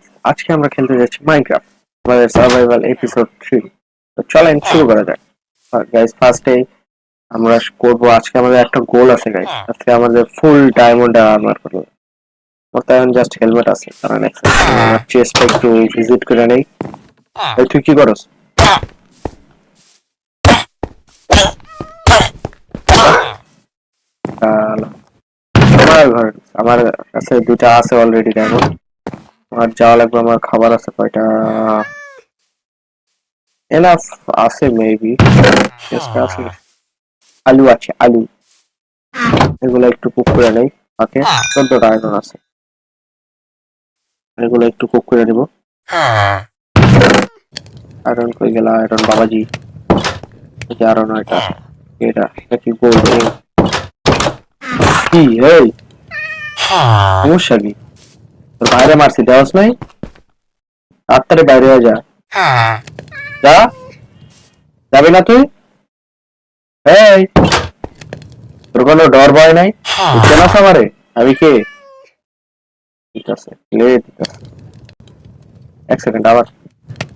Guys আজকে আমরা খেলতে যাচ্ছি মাইনক্রাফট আমাদের সার্ভাইভাল এপিসোড থ্রি তো চলেন শুরু করা যাক। গাইস ফার্স্টে আমরা করব আজকে আমাদের একটা গোল আছে গাইস আজকে আমাদের ফুল ডায়মন্ড আর্মার করব। ওর তো এখন জাস্ট হেলমেট আছে কারণ আমার চেস্টটা একটু ভিজিট করে নেই। এই তুই কি করস? আমার ঘর আমার কাছে দুটা আছে অলরেডি ডায়মন্ড আর যাওয়া লাগবে আমার খাবার আছে কয়টা? এনাফ আছে মেবি আছে। আলু আছে আলু। এগুলো একটু কুক করে নেই ওকে? চোদ্দটা আয়রন আছে। এগুলো একটু কুক করে নেব। আয়রন কই গেল? আয়রন বাবাজি। যে আয়রন এটা এটা এটা কি গোল্ড কি এই? সমস্যা কি? বাইরে মারছি দেওয়াস নাই? তাড়াতাড়ি বাইরে হয়ে যা। যা। যাবি না তুই? এই। তোর কোনো ডর ভয় নাই? তুই চেনাস আমারে? আমি কে? ঠিক আছে ক্লিয়ার ঠিক আছে এক সেকেন্ড আবার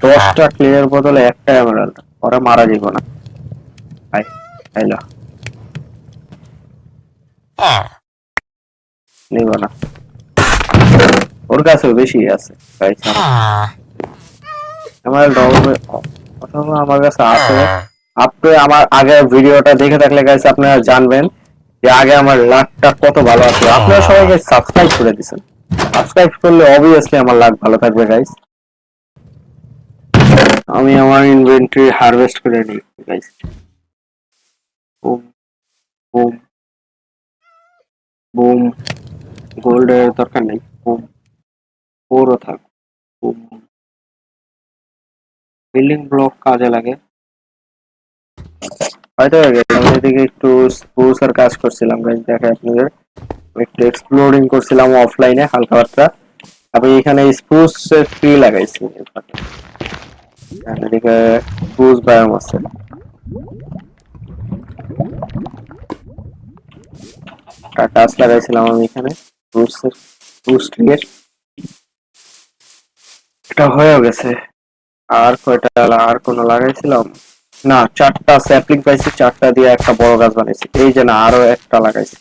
দশটা ক্লিয়ার বদলে একটা এমারাল্ড ওরা মারা যাইব না। আই আইলা নিব না। ওর কাছে বেশি আছে আমার অথবা আমার কাছে আছে। আপনি আমার আগে ভিডিওটা দেখে থাকলে গাইস আপনারা জানবেন যে আগে আমার লাকটা কত ভালো আছে আপনারা সবাই গাইস সাবস্ক্রাইব করে দিবেন। সাবস্ক্রাইব করলে অবভিয়াসলি আমার লাক ভালো থাকবে গাইস আমি আমার ইনভেন্টরি হারভেস্ট করে নিই গাইস বুম বুম বুম গোল্ডের দরকার নেই বুম পুরো থাক। বুম বিল্ডিং ব্লক কাজে লাগে। হয়তো আমি এদিকে একটু স্পুসের কাজ করছিলাম গাইজ দেখে আপনাদের। একটু এক্সপ্লোরিং করছিলাম অফলাইনে হালকা পাতলা। আমি এখানে স্পুস ট্রি লাগাইছি। এদিকে স্পুস বায়োম আছে। গাছ লাগাইছিলাম আমি এখানে স্পুসের স্পুস ট্রি এটা হয়ে গেছে। আর কয়টা আর কোনো লাগাইছিলাম? না, চারটা স্যাপলিং পাইছি, চারটা দিয়ে একটা বড় গাছ বানাইছি। এই যে না, আরও একটা লাগাইছি।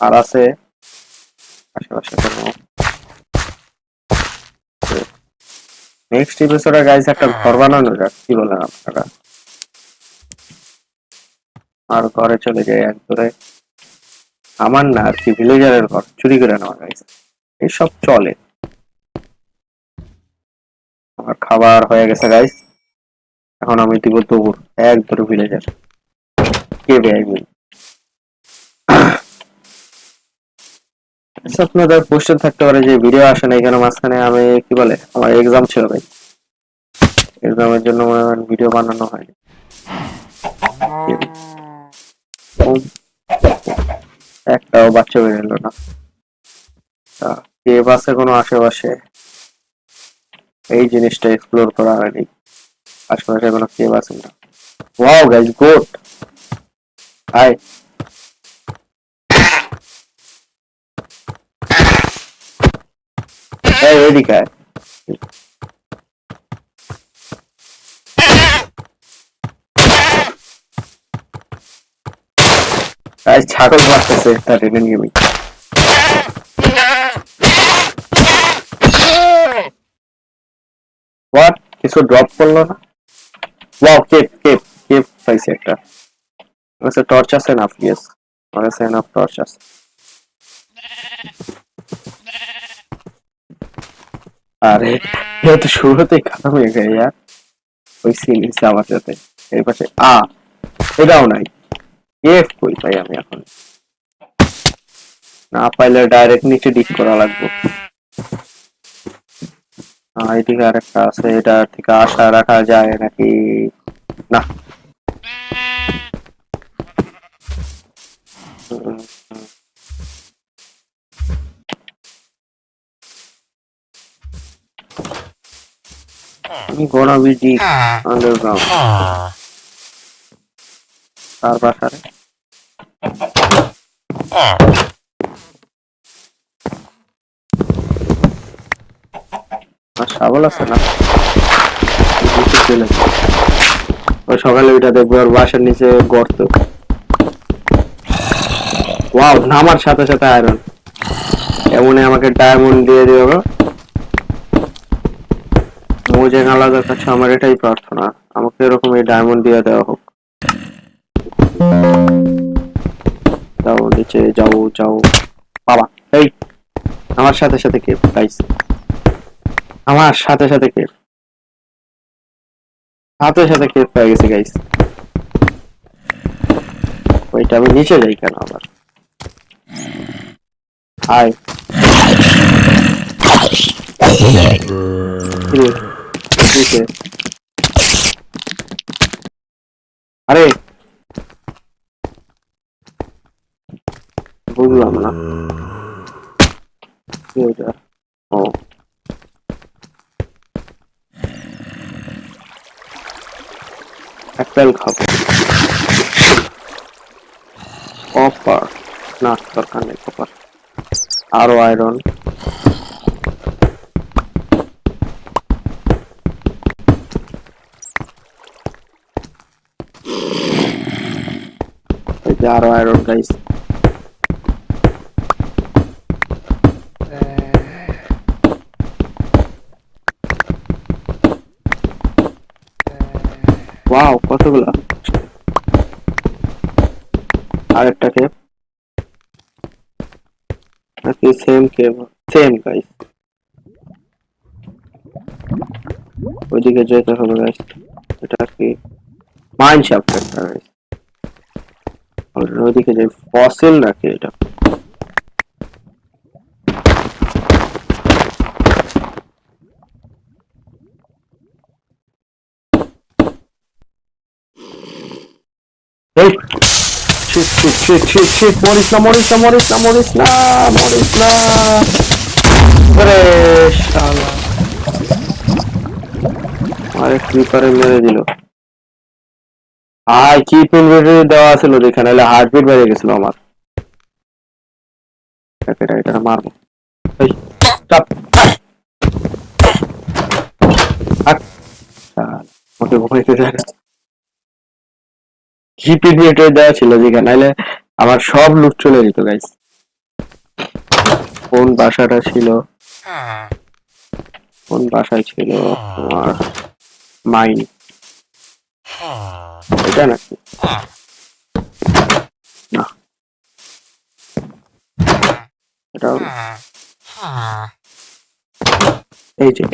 আর আছে আশেপাশে কোনো? নেক্সট এপিসোডে গাইস একটা ঘর বানানো যাক কি বলেন আপনারা? আর ঘরে চলে যাই একবারে। আমার না আর কি ভিলেজারের ঘর, চুরি করে নেওয়া গাইস এইসব চলে। আমার খাবার হয়ে গেছে গাইস এখন আমি দিব দৌড় একবারে ভিলেজার কে বেআইনি আচ্ছা আপনাদের কোশ্চেন থাকতে পারে যে ভিডিও আসে না এখানে মাঝখানে আমি, কি বলে, আমার এক্সাম ছিল ভাই। এক্সামের জন্য ভিডিও বানানো হয়নি। একটাও বাচ্চা বের এলো না কে বাসে কোনো আশেপাশে? এই জিনিসটা এক্সপ্লোর করা হয়নি। আশেপাশে কোনো কেভ আছে না ওয়াও গাইস গুড হাই এই এদিকে আয়। গাইস ছাগল মারতেছে তার রেডেন গেমিং হোয়াট কিছু ড্রপ করল না? ওয়াও কেপ কেপ কেপ পাইছি একটা। কাছে টর্চ আছে না ইয়েস আমার কাছে এনাফ টর্চ আছে। আরে, এ তো শুরুতেই খতম হয়ে গেছে, ইয়ার। ওই সিন হিসেবে আমার এই পাশে, আ, এটাও নাই। এফ কই পাই আমি এখন? না পাইলে ডাইরেক্ট নিচে ডিক করা লাগবে। এদিকে আরেকটা আছে এটা থেকে আশা রাখা যায় নাকি না উম, উম। I'm gonna be deep underground. তার বাসারে সাবল আছে না? সকালে ওইটা দেখব ওর বাসার নিচে গর্ত। ওয়াও, নামার সাথে সাথে আয়রন এমনই আমাকে ডায়মন্ড দিয়ে দিও মুজে আলাদার কাছে আমার এটাই প্রার্থনা। আমাকে এরকম এই ডায়মন্ড দিয়ে দেওয়া হোক। যাও, নিচে যাও যাও। বাবা, এই, আমার সাথে সাথে কে গাইস আমার সাথে সাথে কে সাথে সাথে কে পেয়ে গেছে গাইস ওইটা আমি নিচে যাই কেন আবার? হাই আরে! বুঝলাম না। ও। অ্যাপেল খাব। কপার না দরকার নেই কপার আরও আয়রন আরও আয়রন গাইস ওয়াও কতগুলা? আরেকটা কেপ নাকি সেম কেপ সেম গাইস ওইদিকে যেতে হবে গাইস এটা কি? মাইন শাফট একটা গাইস ওইদিকে যে ফসিল নাকি এটা এই shit, shit, shit, মরিস না মরিস না মরিস না মরিস না মরিস না। আরে শালা। আরে ক্রিপারে মেরে দিল। আয় কি পিনবিট দেওয়া ছিল দেখে নাহলে হার্টবিট বেড়ে গেছিল আমার। এটা এটা মারবো। এই চাপ হাট। শালা, আমাকে ঘুমাইতে দেয় না কি দেওয়া ছিল যেখানে, নাহলে আমার সব লুট চলে যেত গাইস কোন বাসাটা ছিল? কোন বাসায় ছিল? তোমার মাইন এটা নাকি? এই যে।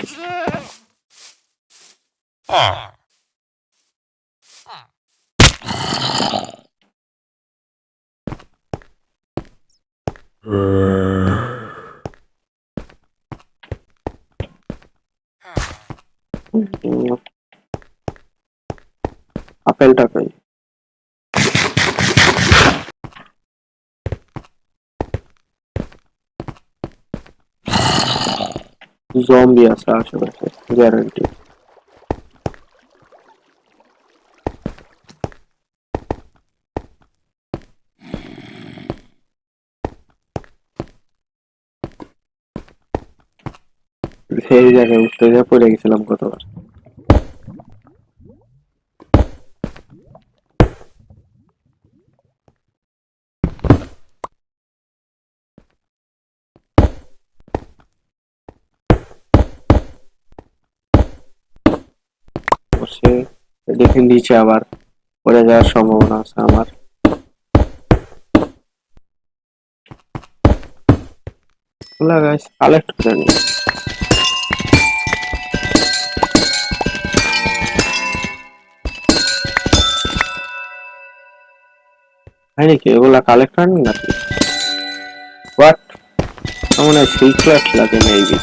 উম, আপেলটা কই জম্বি আছে আশেপাশে গ্যারান্টি সেই জায়গায় উঠতে গিয়ে পড়ে গেছিলাম কতবার। বসে দেখে নিচে আবার, পড়ে যাওয়ার সম্ভাবনা আছে আমার। গাইস কালেক্ট করে হয় নাকি? এগুলা কালেক্ট করেন নাকি? হোয়াট মনে হয় সিক্রেট লাগে মেবি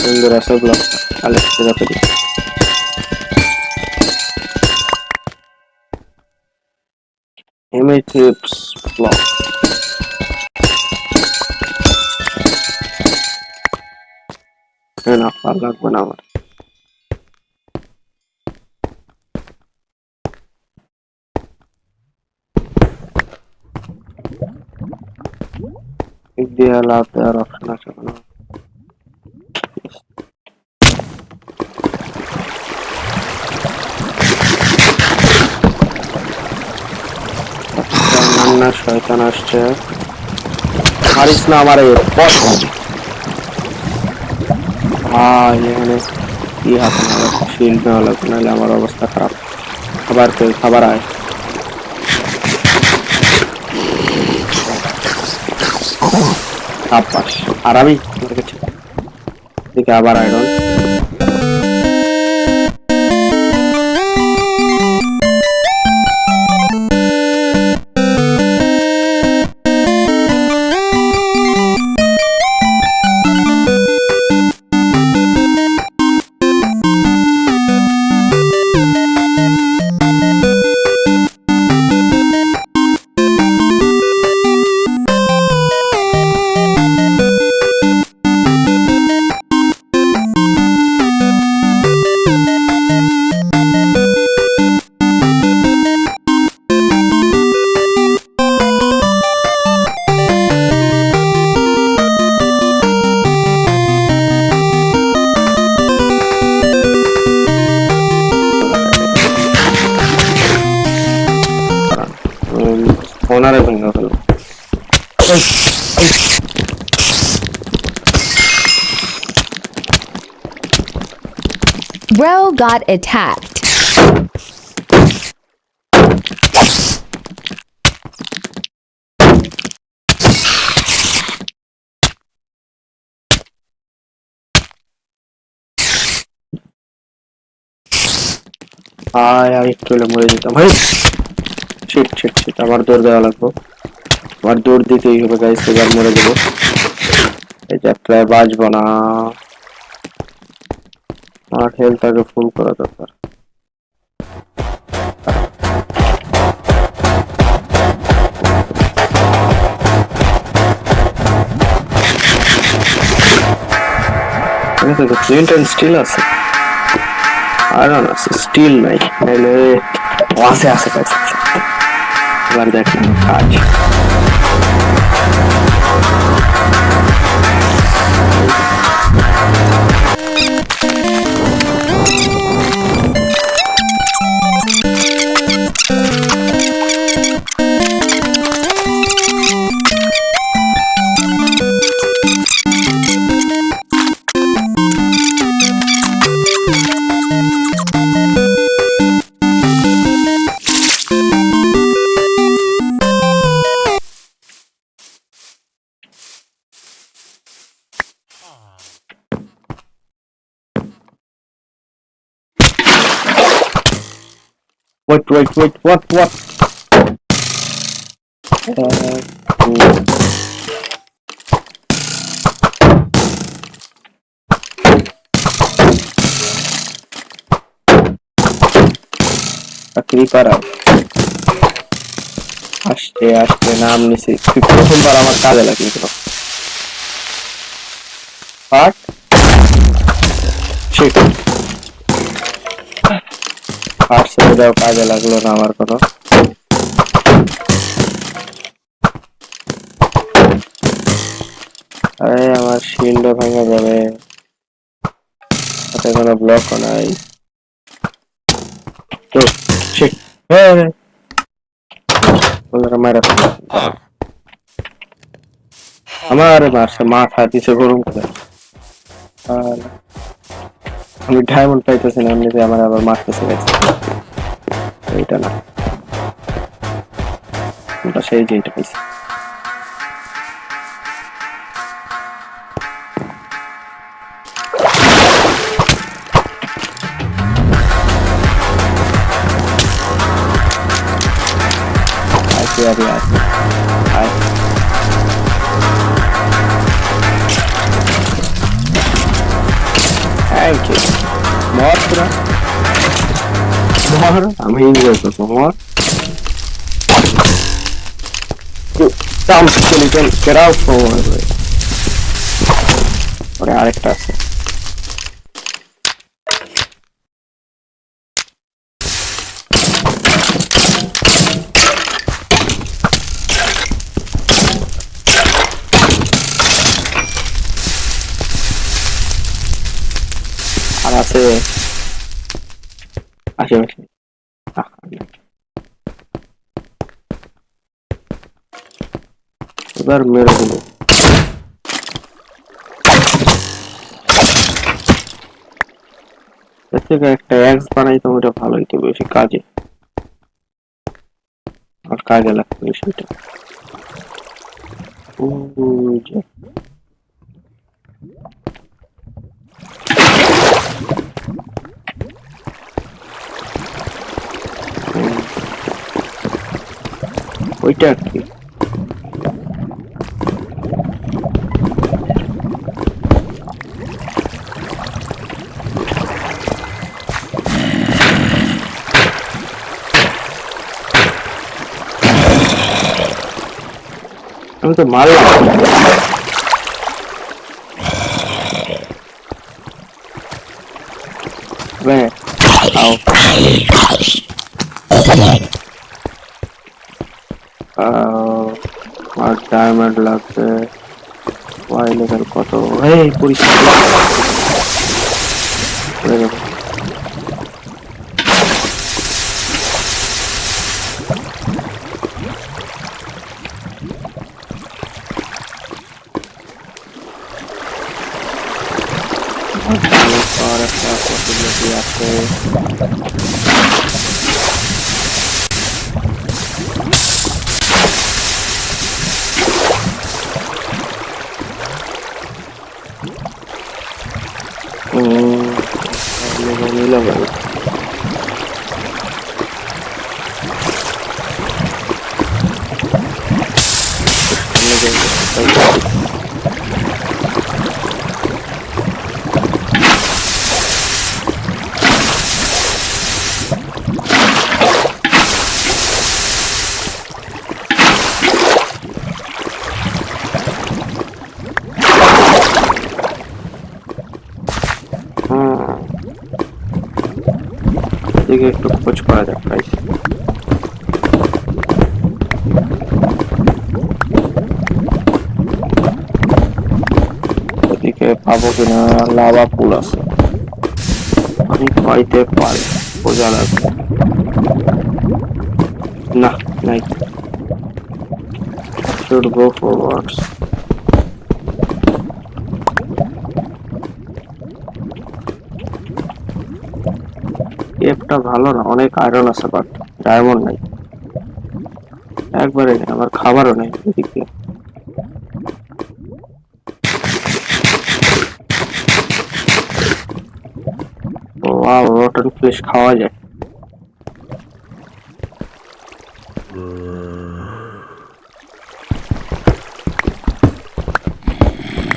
সুন্দর আছে ব্লকটা কালেক্ট করে ফেলি। এমএ টিপস আর লাগবে না আমার। দেয়াল আর দেওয়ার অপশন আছে কোনো? আচ্ছা, শয়তান আসছে। হারিস না আমার কি লাগবে নাহলে আমার অবস্থা খারাপ। খাবার খাবার আয়। আর আমি? আবার আয়রন Bro got attacked. Ay ay şöyle buraya gittim. Shit shit shit আমার দৌড় দেওয়া লাগবে। আমার দৌড় দিতেই হবে গাইস এবার মরে যাব। এই যাত্রায় বাঁচবো না। আমার হেলথ আগে ফুল করা দরকার। অ্যান্ড স্টিল আছে। নাই। আছে আছে আছে। আছে। এবার দেখেন কাজ Wait, wait, wait, what, what? Uh, creeper আসতে আসতে নাম নিছি তুই প্রথমবার আমার কাজে লাগলি তো কাজে লাগল না আমার কোনো। আরে, আমার শিল্ড ভেঙে যাবে। হাতে কোনো ব্লকও নাই। আমার মাথা দিছে গরম করে। আর আমি ডায়মন্ড পাইতেছি না, এমনিতে আমার আবার মারতেছে গেছে। এইটা না। ওটা সেই যেটা পাইছি। থ্যাংক ইউ মর পুরা মর আমি এনজয় করব মর Dump skeleton, get out from my way. ওরে আরেকটা আছে আছে। আশেপাশে এবার মেরে এর থেকে একটা এক্স বানাই তো ওটা ভালো হইতো বেশি কাজে। আর কাজে লাগতো বিষয়টা। ওইটা কি। আমি তো মারলাম। ডায়মন্ড লাগবে ওয়াই লেভেল কত? এই পরিষ্কার করে দেবো। আর একটা পছন্দ আছে। এদিকে একটু খোঁজ করা যাক গাইস এদিকে পাবো কিনা লাভা পুল আছে আমি পাইতে পারি খোঁজা লাগবে না নাই should go forwards টেপটা ভালো না, অনেক আয়রন আছে বাট ডায়মন্ড নাই। একবারে নেই, আমার খাবারও নেই এদিক। রটন ফ্লেশ খাওয়া যায়।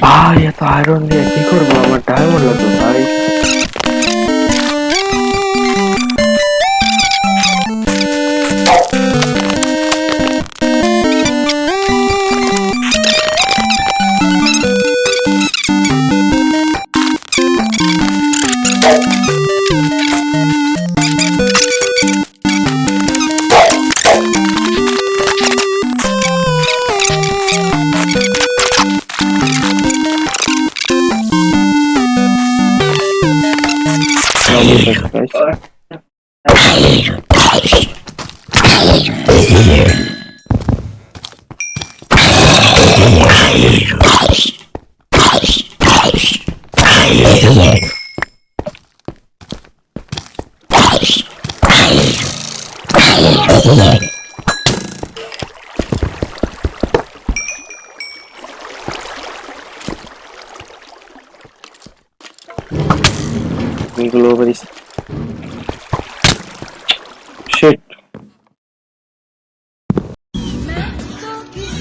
ভাই এত আয়রন দিয়ে কি করব? আমার ডায়মন্ড লাগবে, ভাই।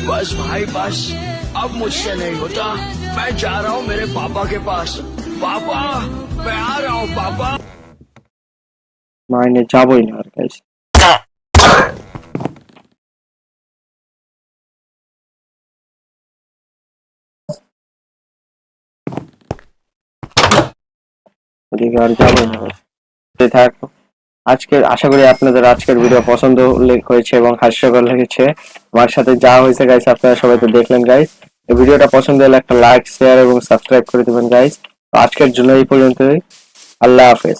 बस भाई, बस। अब मुझसे नहीं होता। मैं जा रहा हूँ मेरे पापा के पास। বাবা প্যারাও বাবা। মাইনে যাবই না আর গাইস ওদিকে আজকের আশা করি আপনাদের আজকের ভিডিও পছন্দ হয়েছে এবং হাস্যকর লেগেছে। আমার সাথে যা হয়েছে গাইস আপনারা সবাই তো দেখলেন গাইস ভিডিওটা পছন্দ হলে একটা লাইক শেয়ার এবং সাবস্ক্রাইব করে দেবেন গাইস আজকের জন্য এই পর্যন্তই। আল্লাহ হাফেজ।